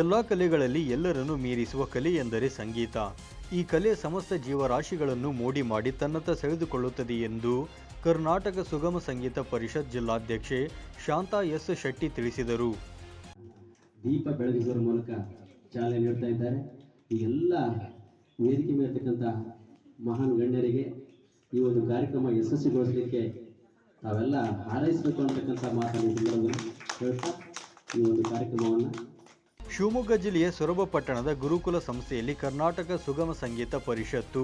ಎಲ್ಲ ಕಲೆಗಳಲ್ಲಿ ಎಲ್ಲರನ್ನು ಮೀರಿಸುವ ಕಲೆ ಎಂದರೆ ಸಂಗೀತ. ಈ ಕಲೆ ಸಮಸ್ತ ಜೀವರಾಶಿಗಳನ್ನು ಮೋಡಿ ಮಾಡಿ ತನ್ನತ್ತ ಸೆಳೆದುಕೊಳ್ಳುತ್ತದೆ ಎಂದು ಕರ್ನಾಟಕ ಸುಗಮ ಸಂಗೀತ ಪರಿಷತ್ ಜಿಲ್ಲಾಧ್ಯಕ್ಷೆ ಶಾಂತಾ ಎಸ್ ಶೆಟ್ಟಿ ತಿಳಿಸಿದರು. ದೀಪ ಬೆಳಗಿಸುವ ಮೂಲಕ ಚಾಲನೆ ನೀಡ್ತಾ ಇದ್ದಾರೆ. ಈ ಎಲ್ಲ ವೇದಿಕೆ ಮೇಲಿರ್ತಕ್ಕಂಥ ಮಹಾನ್ ಗಣ್ಯರಿಗೆ ಈ ಒಂದು ಕಾರ್ಯಕ್ರಮ ಯಶಸ್ವಿಗೊಳಿಸಲಿಕ್ಕೆ ತಾವೆಲ್ಲ ಹಾರೈಸಬೇಕು ಅಂತಕ್ಕಂಥ ಮಾತನ್ನು ಹೇಳ್ತಾ, ಈ ಒಂದು ಕಾರ್ಯಕ್ರಮವನ್ನು ಶಿವಮೊಗ್ಗ ಜಿಲ್ಲೆಯ ಸೊರಬ ಪಟ್ಟಣದ ಗುರುಕುಲ ಸಂಸ್ಥೆಯಲ್ಲಿ ಕರ್ನಾಟಕ ಸುಗಮ ಸಂಗೀತ ಪರಿಷತ್ತು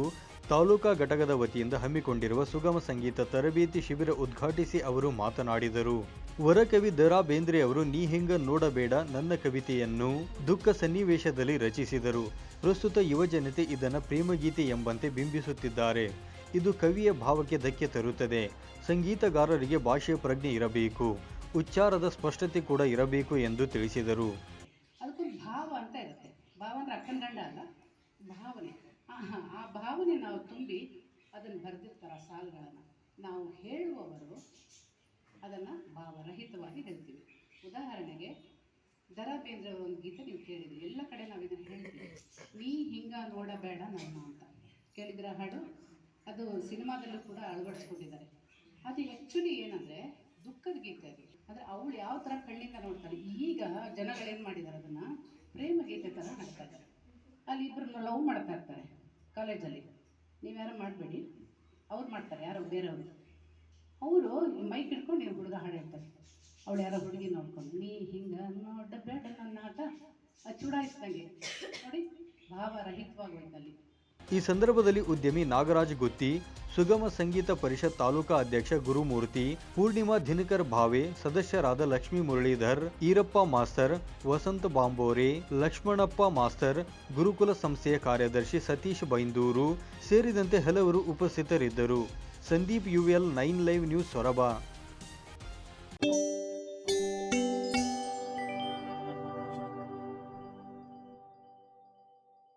ತಾಲೂಕಾ ಘಟಕದ ವತಿಯಿಂದ ಹಮ್ಮಿಕೊಂಡಿರುವ ಸುಗಮ ಸಂಗೀತ ತರಬೇತಿ ಶಿಬಿರ ಉದ್ಘಾಟಿಸಿ ಅವರು ಮಾತನಾಡಿದರು. ವರಕವಿ ದರಾ ಬೇಂದ್ರೆ ಅವರು ನೀ ಹೆಂಗ ನೋಡಬೇಡ ನನ್ನ ಕವಿತೆಯನ್ನು ದುಃಖ ಸನ್ನಿವೇಶದಲ್ಲಿ ರಚಿಸಿದರು. ಪ್ರಸ್ತುತ ಯುವಜನತೆ ಇದನ್ನು ಪ್ರೇಮಗೀತೆ ಎಂಬಂತೆ ಬಿಂಬಿಸುತ್ತಿದ್ದಾರೆ. ಇದು ಕವಿಯ ಭಾವಕ್ಕೆ ಧಕ್ಕೆ ತರುತ್ತದೆ. ಸಂಗೀತಗಾರರಿಗೆ ಭಾಷೆಯ ಪ್ರಜ್ಞೆ ಇರಬೇಕು. ಉಚ್ಚಾರದ ಸ್ಪಷ್ಟತೆ ಕೂಡ ಇರಬೇಕು ಎಂದು ತಿಳಿಸಿದರು. ಭಾವ ಅಂದರೆ ಅಕ್ಕನ ಗಂಡ ಅಲ್ಲ, ಭಾವನೆ. ಆ ಭಾವನೆ ನಾವು ತುಂಬಿ ಅದನ್ನು ಬರೆದಿರ್ತಾರೆ ಆ ಸಾಲುಗಳನ್ನು. ನಾವು ಹೇಳುವವರು ಅದನ್ನು ಭಾವರಹಿತವಾಗಿ ಹೇಳ್ತೀವಿ. ಉದಾಹರಣೆಗೆ ದರಾ ಬೇಂದ್ರವರ ಒಂದು ಗೀತೆ ನೀವು ಕೇಳಿದ್ರಿ. ಎಲ್ಲ ಕಡೆ ನಾವು ಇದನ್ನು ಹೇಳ್ತೀವಿ. ನೀ ಹಿಂಗ ನೋಡಬೇಡ ನನ್ನ ಅಂತ. ಕೇಳಿದ್ರ ಹಾಡು? ಅದು ಸಿನಿಮಾದಲ್ಲೂ ಕೂಡ ಅಳವಡಿಸ್ಕೊಂಡಿದ್ದಾರೆ. ಅದು ಆ್ಯಕ್ಚುಲಿ ಏನಂದರೆ ದುಃಖದ ಗೀತೆ ಅದು. ಅಂದರೆ ಅವಳು ಯಾವ ಥರ ಕಣ್ಣಿಂದ ನೋಡ್ತಾಳೆ. ಈಗ ಜನಗಳೇನು ಮಾಡಿದ್ದಾರೆ ಅದನ್ನು ಪ್ರೇಮ ಗೀತೆ ಥರ ಹಾಡ್ತಾ ಇದ್ದಾರೆ ಅಲ್ಲಿ ಇಬ್ಬರು ಲವ್ ಮಾಡ್ತಾ ಇರ್ತಾರೆ. ಕಾಲೇಜಲ್ಲಿ. ನೀವ್ಯಾರು ಮಾಡಬೇಡಿ. ಅವ್ರು ಮಾಡ್ತಾರೆ, ಯಾರೋ ಬೇರೆಯವರು. ಅವರು ಮೈಕ್ ಹಿಡ್ಕೊಂಡು ನೀವು ಹುಡುಗ ಹಾಡು ಹೇಳ್ತಾರೆ ಅವಳು ಯಾರೋ ಹುಡುಗಿ ನೋಡ್ಕೊಂಡು, ನೀ ಹಿಂಗೆ ನೋಡಬೇಡ ನನ್ನ ಆಟ ಚೂಡಾಯಿಸ್ದಂಗೆ. ನೋಡಿ ಭಾವರಹಿತವಾಗಿ ಹೋಯ್ತಲ್ಲಿ ಈ ಸಂದರ್ಭದಲ್ಲಿ ಉದ್ಯಮಿ ನಾಗರಾಜ್ ಗುತ್ತಿ, ಸುಗಮ ಸಂಗೀತ ಪರಿಷತ್ ತಾಲೂಕಾ ಅಧ್ಯಕ್ಷ ಗುರುಮೂರ್ತಿ, ಪೂರ್ಣಿಮಾ ದಿನಕರ್ ಭಾವೆ, ಸದಸ್ಯರಾದ ಲಕ್ಷ್ಮೀ ಮುರಳೀಧರ್, ಈರಪ್ಪ ಮಾಸ್ತರ್, ವಸಂತ ಬಾಂಬೋರೆ, ಲಕ್ಷ್ಮಣಪ್ಪ ಮಾಸ್ತರ್, ಗುರುಕುಲ ಸಂಸ್ಥೆಯ ಕಾರ್ಯದರ್ಶಿ ಸತೀಶ್ ಬೈಂದೂರು ಸೇರಿದಂತೆ ಹಲವರು ಉಪಸ್ಥಿತರಿದ್ದರು. Sandeep UL nine live news Soraba.